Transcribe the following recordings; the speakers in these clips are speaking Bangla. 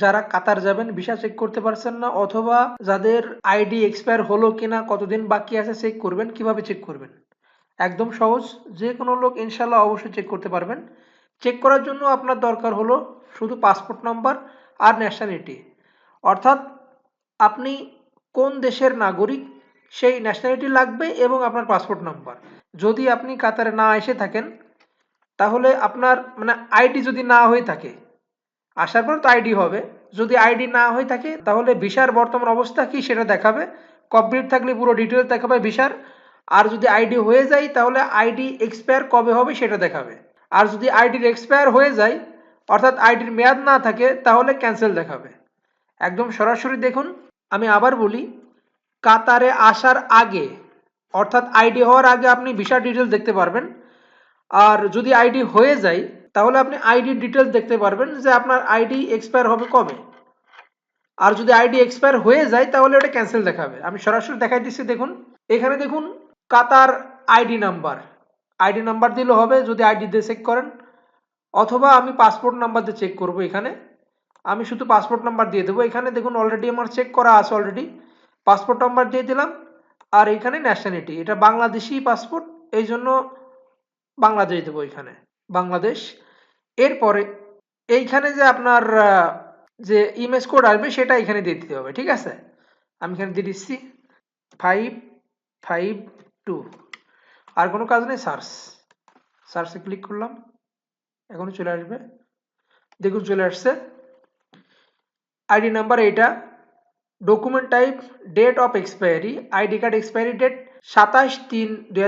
যারা কাতার যাবেন, ভিসা চেক করতে পারছেন না, অথবা যাদের আইডি এক্সপায়ার হলো কিনা, কতদিন বাকি আছে চেক করবেন, কীভাবে চেক করবেন? একদম সহজ যে কোনো লোক ইনশাল্লাহ অবশ্যই চেক করতে পারবেন। চেক করার জন্য আপনার দরকার হলো শুধু পাসপোর্ট নাম্বার আর ন্যাশনালিটি অর্থাৎ আপনি কোন দেশের নাগরিক, সেই ন্যাশনালিটি লাগবে এবং আপনার পাসপোর্ট নাম্বার যদি আপনি কাতারে না এসে থাকেন, তাহলে আপনার মানে আইডি যদি না হয়ে থাকে আসার পর তো আইডি হবে। যদি আইডি না হয়ে থাকে, তাহলে ভিসার বর্তমান অবস্থা কি সেটা দেখাবে। কমপ্লিট থাকলে পুরো ডিটেলস দেখাবে ভিসার আর যদি আইডি হয়ে যায়, তাহলে আইডি এক্সপায়ার কবে হবে সেটা দেখাবে। আর যদি আইডির এক্সপায়ার হয়ে যায়, অর্থাৎ আইডির মেয়াদ না থাকে, তাহলে ক্যান্সেল দেখাবে। একদম সরাসরি দেখুন, আমি আবার বলি, কাতারে আসার আগে, অর্থাৎ আইডি হওয়ার আগে আপনি ভিসা ডিটেলস দেখতে পারবেন। আর যদি আইডি হয়ে যায় তাহলে আপনি আইডির ডিটেলস দেখতে পারবেন যে আপনার আইডি এক্সপায়ার হবে কবে। আর যদি আইডি এক্সপায়ার হয়ে যায়, তাহলে ওটা ক্যান্সেল দেখাবে। আমি সরাসরি দেখাই দিচ্ছি, দেখুন। এখানে দেখুন, Qatar ID number ID number দিলে হবে, যদি আইডি দিয়ে চেক করেন। অথবা আমি পাসপোর্ট নাম্বার দিয়ে চেক করব এখানে। আমি শুধু পাসপোর্ট নাম্বার দিয়ে দেবো। এখানে দেখুন অলরেডি আমার চেক করা আছে অলরেডি পাসপোর্ট নাম্বার দিয়ে দিলাম। আর এখানে ন্যাশনালিটি এটা বাংলাদেশি পাসপোর্ট এই জন্য বাংলাদেশ দেবো এখানে। বাংলাদেশ। এরপরে এইখানে যে আপনার যে ইমেজ কোড আসবে সেটা এখানে দিয়ে দিতে হবে, ঠিক আছে? আমি এখানে দিয়ে দিচ্ছি ফাইভ ফাইভ টু আর কোনো কাজ নেই সার্চ সার্চে ক্লিক করলাম এখন চলে আসবে। দেখুন, চলে আসছে। আইডি নাম্বার এইটা document type date of expiry ID card expiry date সাতাশ তিন দুই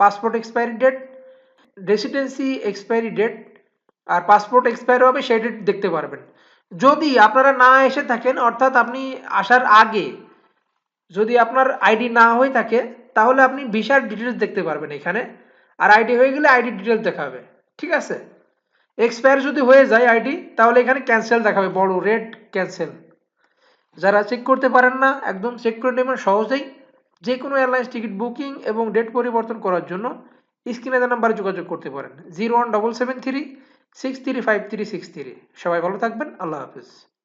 passport expiry date residency expiry date আর পাসপোর্ট এক্সপায়ার হবে, সেই ডেট দেখতে পারবেন। যদি আপনারা না এসে থাকেন, অর্থাৎ আপনি আসার আগে যদি আপনার আইডি না হয়ে থাকে, তাহলে আপনি ভিসার ডিটেলস দেখতে পারবেন এখানে। আর আইডি হয়ে গেলে আইডি ডিটেলস দেখাবে। ঠিক আছে? এক্সপায়ার যদি হয়ে যায় আইডি তাহলে এখানে ক্যান্সেল দেখাবে, বড় রেড ক্যান্সেল যারা চেক করতে পারেন না, একদম চেক করে নেবেন সহজেই। যে কোনো এয়ারলাইন্স টিকিট বুকিং এবং ডেট পরিবর্তন করার জন্য। স্ক্রিনে দেওয়া নাম্বারে যোগাযোগ করতে পারেন। Zero one double seven three six three five three six three. সবাই ভালো থাকবেন। আল্লাহ হাফিজ।